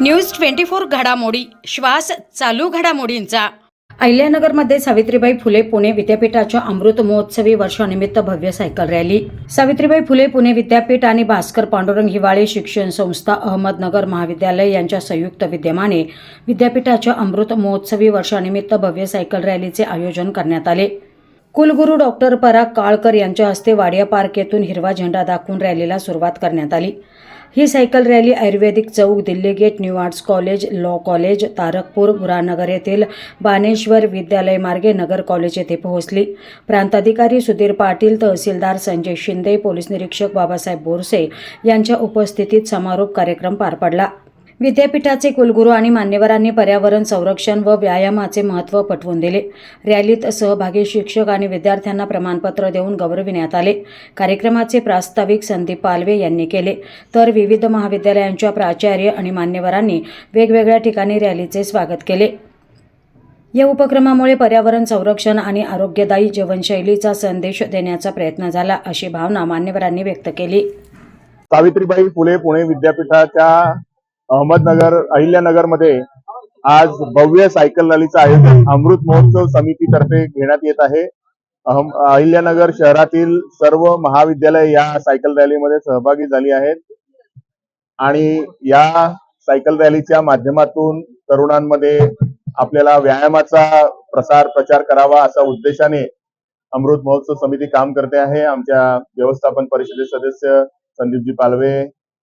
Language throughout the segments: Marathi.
न्यूज ट्वेंटी फोर घडामोडी. श्वास चालू घडामोडींचा. अहिल्यानगरमध्ये सावित्रीबाई फुले पुणे विद्यापीठाच्या अमृत महोत्सवी वर्षानिमित्त भव्य सायकल रॅली. सावित्रीबाई फुले पुणे विद्यापीठ आणि भास्कर पांडुरंग हिवाळे शिक्षण संस्था अहमदनगर महाविद्यालय यांच्या संयुक्त विद्यमाने विद्यापीठाच्या अमृत महोत्सवी वर्षानिमित्त भव्य सायकल रॅलीचे आयोजन करण्यात आले. कुलगुरू डॉक्टर पराग काळकर यांच्या हस्ते वाडिया पार्क येथून हिरवा झेंडा दाखवून रॅलीला सुरुवात करण्यात आली. ही cycle rally Ayurvedic Chowk Delhi gate new arts college law college Tarakpur Burhanagar येथील बानेश्वर विद्यालय मार्गे नगर कॉलेज येथे पोहोचली. प्रांताधिकारी सुधीर पाटील तहसीलदार संजय शिंदे पोलीस निरीक्षक बाबासाहेब बोरसे यांच्या उपस्थितीत समारोप कार्यक्रम पार पडला. विद्यापीठाचे कुलगुरू आणि मान्यवरांनी पर्यावरण संरक्षण व व्यायामाचे महत्त्व पटवून दिले. रॅलीत सहभागी शिक्षक आणि विद्यार्थ्यांना प्रमाणपत्र देऊन गौरविण्यात आले. कार्यक्रमाचे प्रास्ताविक संदीप पालवे यांनी केले. तर विविध महाविद्यालयांच्या प्राचार्य आणि मान्यवरांनी वेगवेगळ्या ठिकाणी रॅलीचे स्वागत केले. या उपक्रमामुळे पर्यावरण संरक्षण आणि आरोग्यदायी जीवनशैलीचा संदेश देण्याचा प्रयत्न झाला अशी भावना मान्यवरांनी व्यक्त केली. सावित्रीबाई फुले पुणे विद्यापीठाच्या अहमदनगर अहिल्यानगरमध्ये आज भव्य सायकल रॅलीचं आयोजन अमृत महोत्सव समितीतर्फे घेण्यात येत आहे. अहम अहिल्यानगर शहरातील सर्व महाविद्यालय या सायकल रॅलीमध्ये सहभागी झाली आहेत. आणि या सायकल रॅलीच्या माध्यमातून तरुणांमध्ये आपल्याला व्यायामाचा प्रसार प्रचार करावा असा उद्देशाने अमृत महोत्सव समिती काम करते आहे. आमच्या व्यवस्थापन परिषदेचे सदस्य संदीपजी पालवे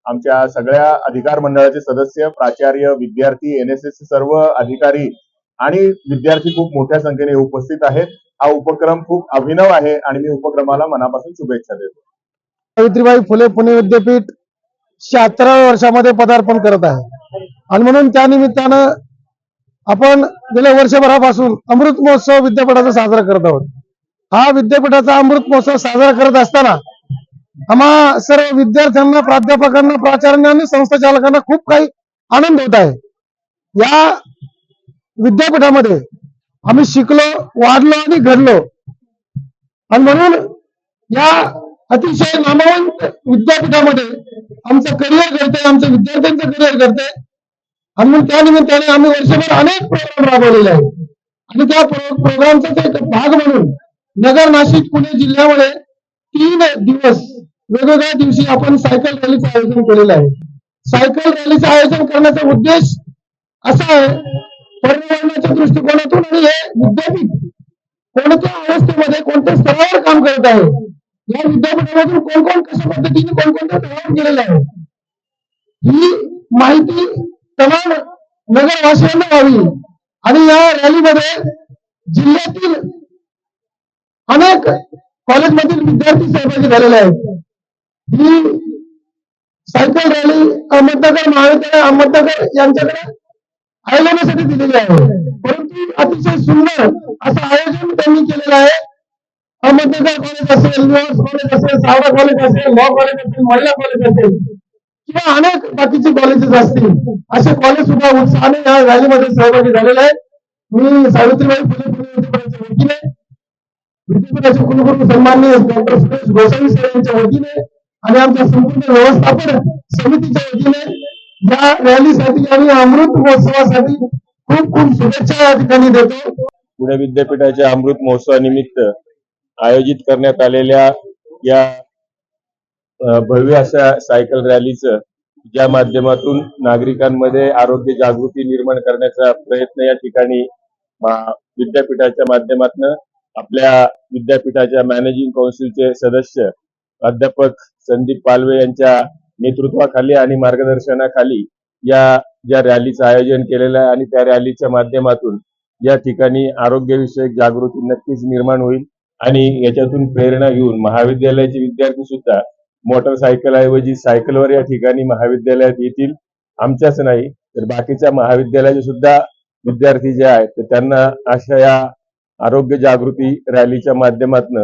आमच्या सगळ्या अधिकार मंडळाचे सदस्य प्राचार्य विद्यार्थी एन एस एस सर्व अधिकारी आणि विद्यार्थी खूप मोठ्या संख्येने उपस्थित आहेत. हा उपक्रम खूप अभिनव आहे आणि मी उपक्रमाला मनापासून शुभेच्छा देतो. सावित्रीबाई फुले पुणे विद्यापीठ शहात्तराव्या वर्षामध्ये पदार्पण करत आहे. आणि म्हणून त्या निमित्तानं आपण गेल्या वर्षभरापासून अमृत महोत्सव विद्यापीठाचा साजरा करत आहोत. हा विद्यापीठाचा अमृत महोत्सव साजरा करत असताना आम्हा सर्व विद्यार्थ्यांना प्राध्यापकांना प्राचार्यांना आणि संस्था चालकांना खूप काही आनंद होत आहे. या विद्यापीठामध्ये आम्ही शिकलो वाढलो आणि घडलो. आणि म्हणून या अतिशय नामवंत विद्यापीठामध्ये आमचं करिअर घडतंय आमच्या विद्यार्थ्यांचं करिअर घडतंय. आणि मग त्या निमित्ताने आम्ही वर्षभर अनेक प्रोग्राम राबवलेले आहेत. आणि त्या प्रोग्रामचाच एक भाग म्हणून नगर नाशिक पुणे जिल्ह्यामध्ये तीन दिवस वेगवेगळ्या दिवशी आपण सायकल रॅलीचं आयोजन केलेलं आहे. सायकल रॅलीचं आयोजन करण्याचा उद्देश असा आहे पर्यावरणाच्या दृष्टिकोनातून आणि हे विद्यापीठ कोणत्या अवस्थेमध्ये कोणत्या स्तरावर काम करत आहे या विद्यापीठामधून कोण कोण कशा पद्धतीने कोणकोणत्या तयार गेलेले आहे ही माहिती तमाम नगरवासियांना व्हावी आणि या रॅलीमध्ये जिल्ह्यातील अनेक कॉलेजमधील विद्यार्थी सहभागी झालेले आहेत. ही सायकल रॅली अहमदनगर महाविद्यालय अहमदनगर यांच्याकडे आयोजनासाठी दिलेली आहे. परंतु अतिशय सुंदर असं आयोजन त्यांनी केलेलं आहे. अहमदनगर कॉलेज असेल कॉलेज असेल सावडा कॉलेज असेल लॉ कॉलेज असेल महिला कॉलेज असेल किंवा अनेक बाकीचे कॉलेजेस असतील असे कॉलेज सुद्धा उत्साहाने या रॅलीमध्ये सहभागी झालेले आहेत. मी सावित्रीबाई फुले पुणे विद्यापीठाच्या वतीने विद्यापीठाचे कुलगुरू सन्माननीय डॉक्टर सुरेश गोसावी सर यांच्या वतीने आणि आमच्या संपूर्ण व्यवस्थापन समितीच्या वतीने या रॅलीसाठी आणि अमृत महोत्सवासाठी खूप खूप शुभेच्छा या ठिकाणी देतो. पुणे विद्यापीठाच्या अमृत महोत्सवानिमित्त आयोजित करण्यात आलेल्या या भव्य अशा सायकल रॅलीचं ज्या माध्यमातून नागरिकांमध्ये आरोग्य जागृती निर्माण करण्याचा प्रयत्न या ठिकाणी विद्यापीठाच्या माध्यमातून आपल्या विद्यापीठाच्या मॅनेजिंग काउन्सिलचे सदस्य प्राध्यापक संदीप पालवे यांच्या नेतृत्वाखाली आणि मार्गदर्शनाखाली या ज्या रॅलीचं आयोजन केलेलं आहे आणि त्या रॅलीच्या माध्यमातून या ठिकाणी आरोग्यविषयक जागृती नक्कीच निर्माण होईल आणि याच्यातून प्रेरणा घेऊन महाविद्यालयाचे विद्यार्थी सुद्धा मोटरसायकल ऐवजी सायकलवर या ठिकाणी महाविद्यालयात येतील. आमच्याच नाही तर बाकीच्या महाविद्यालयाचे सुद्धा विद्यार्थी जे आहेत तर त्यांना अशा या आरोग्य जागृती रॅलीच्या माध्यमातून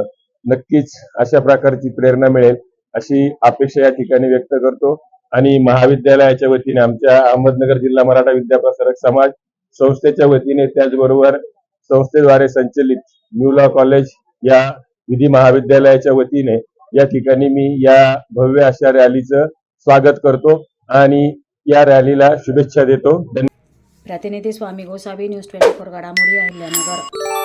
नक्कीच अशा प्रकारची प्रेरणा मिळेल. अशी अपेक्षा या ठिकाणी व्यक्त करतो. आणि महाविद्यालयाच्या वतीने आमच्या अहमदनगर जिल्हा मराठा विद्याप्रसारक समाज संस्थेच्या वतीने त्याचबरोबर संस्थेद्वारे संचलित न्यू लॉ कॉलेज या विधी महाविद्यालयाच्या वतीने या ठिकाणी मी या भव्य अशा रॅलीचं स्वागत करतो आणि या रॅलीला शुभेच्छा देतो. धन्यवाद प्रतिनिधी Swami Gosavi news twenty four घडामोडी अहिल्यानगर.